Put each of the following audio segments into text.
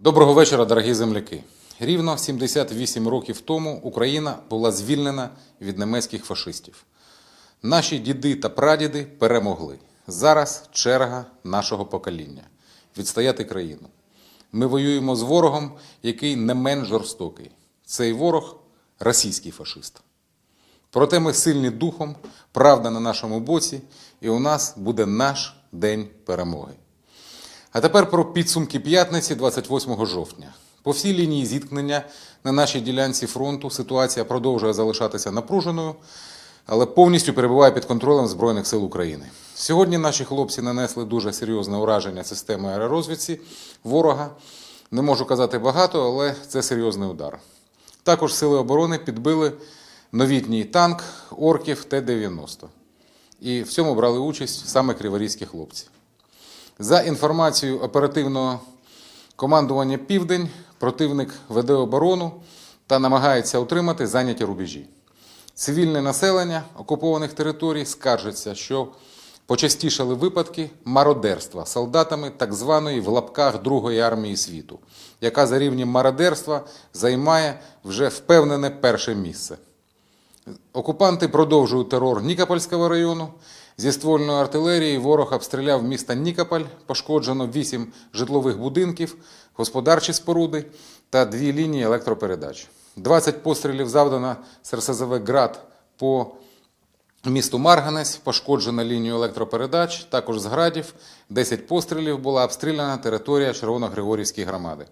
Доброго вечора, дорогі земляки. Рівно 78 років тому Україна була звільнена від німецьких фашистів. Наші діди та прадіди перемогли. Зараз черга нашого покоління відстояти країну. Ми воюємо з ворогом, який не менш жорстокий. Цей ворог російський фашист. Проте ми сильні духом, правда на нашому боці, і у нас буде наш день перемоги. А тепер про підсумки п'ятниці 28 жовтня. По всій лінії зіткнення на нашій ділянці фронту ситуація продовжує залишатися напруженою, але повністю перебуває під контролем Збройних сил України. Сьогодні наші хлопці нанесли дуже серйозне ураження системи аеророзвідці ворога. Не можу казати багато, але це серйозний удар. Також сили оборони підбили новітній танк орків Т-90. І в цьому брали участь саме криворізькі хлопці. За інформацією оперативного командування Південь, противник веде оборону та намагається утримати зайняті рубежі. Цивільне населення окупованих територій скаржиться, що почастішали випадки мародерства солдатами так званої в лапках Другої армії світу, яка за рівнем мародерства займає вже впевнене перше місце. Окупанти продовжують терор Нікопольського району. Зі ствольної артилерії ворог обстріляв місто Нікополь, пошкоджено 8 житлових будинків, господарчі споруди та дві лінії електропередач. 20 пострілів завдано з РСЗВ «Град» по місту Марганець, пошкоджено лінію електропередач, також з градів. 10 пострілів була обстріляна територія Червоногригорівської громади.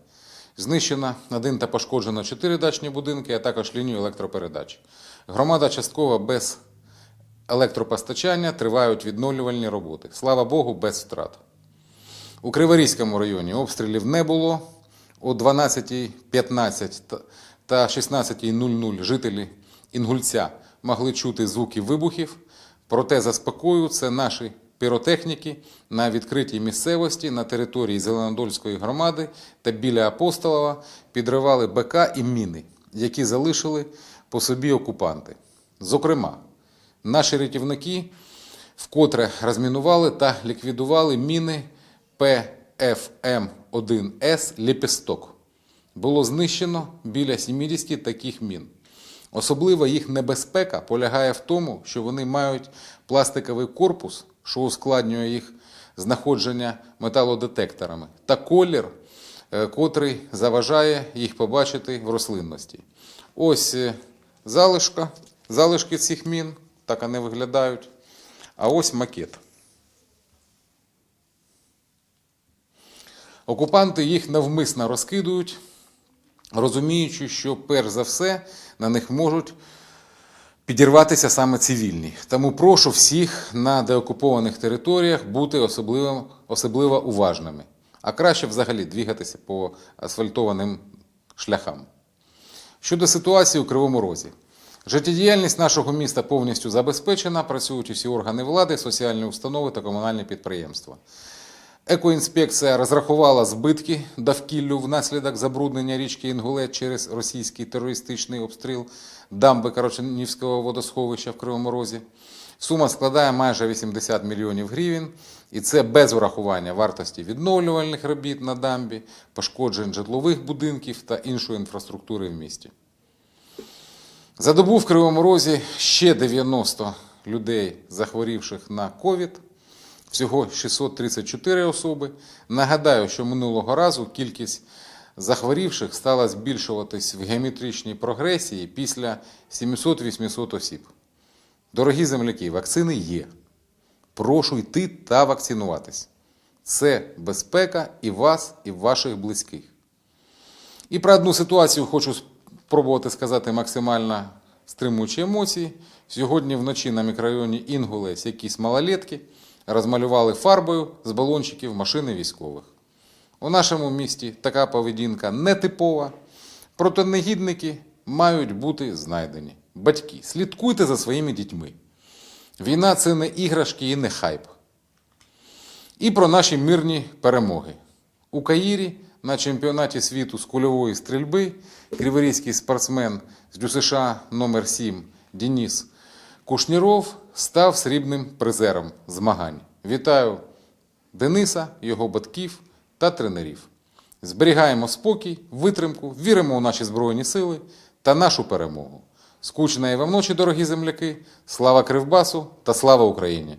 Знищено один та пошкоджено чотири дачні будинки, а також лінію електропередач. Громада частково без електропостачання тривають відновлювальні роботи. Слава Богу, без втрат. У Криворізькому районі обстрілів не було. О 12.15 та- та 16.00 жителі Інгульця могли чути звуки вибухів, проте заспокою це наші піротехніки на відкритій місцевості на території Зеленодольської громади та біля Апостолова підривали БК і міни, які залишили по собі окупанти. Зокрема, наші рятівники вкотре розмінували та ліквідували міни ПФМ-1С Лепісток. Було знищено біля 70 таких мін. Особлива їх небезпека полягає в тому, що вони мають пластиковий корпус, що ускладнює їх знаходження металодетекторами, та колір, е, котрий заважає їх побачити в рослинності. Ось е, залишка, залишки цих мін, так вони виглядають. А ось макет. Окупанти їх навмисно розкидують, розуміючи, що перш за все на них можуть підірватися саме цивільні. Тому прошу всіх на деокупованих територіях бути особливо, особливо уважними, а краще взагалі двігатися по асфальтованим шляхам. Щодо ситуації у Кривому Розі. Життєдіяльність нашого міста повністю забезпечена, працюють усі органи влади, соціальні установи та комунальні підприємства. Екоінспекція розрахувала збитки довкіллю внаслідок забруднення річки Інгулець через російський терористичний обстріл дамби Кароченівського водосховища в Кривому Розі. Сума складає майже 80 мільйонів гривень, і це без врахування вартості відновлювальних робіт на дамбі, пошкоджень житлових будинків та іншої інфраструктури в місті. За добу в Кривому Розі ще 90 людей, захворівших на ковід, всього 634 особи. Нагадаю, що минулого разу кількість захворівших стала збільшуватись в геометричній прогресії після 700-800 осіб. Дорогі земляки, вакцини є. Прошу йти та вакцинуватись. Це безпека і вас, і ваших близьких. І про одну ситуацію хочу спробувати сказати максимально стримуючи емоції. Сьогодні вночі на мікрорайоні Інгулець якісь малолетки розмалювали фарбою з балончиків машини військових. У нашому місті така поведінка нетипова, проте негідники мають бути знайдені. Батьки, слідкуйте за своїми дітьми. Війна це не іграшки і не хайп. І про наші мирні перемоги. У Каїрі на чемпіонаті світу з кульової стрільби криворізький спортсмен з ДЮСШ номер 7 Денис Кушніров став срібним призером змагань. Вітаю Дениса, його батьків та тренерів. Зберігаємо спокій, витримку, віримо у наші Збройні сили та нашу перемогу. Скучної вам ночі, дорогі земляки! Слава Кривбасу та слава Україні!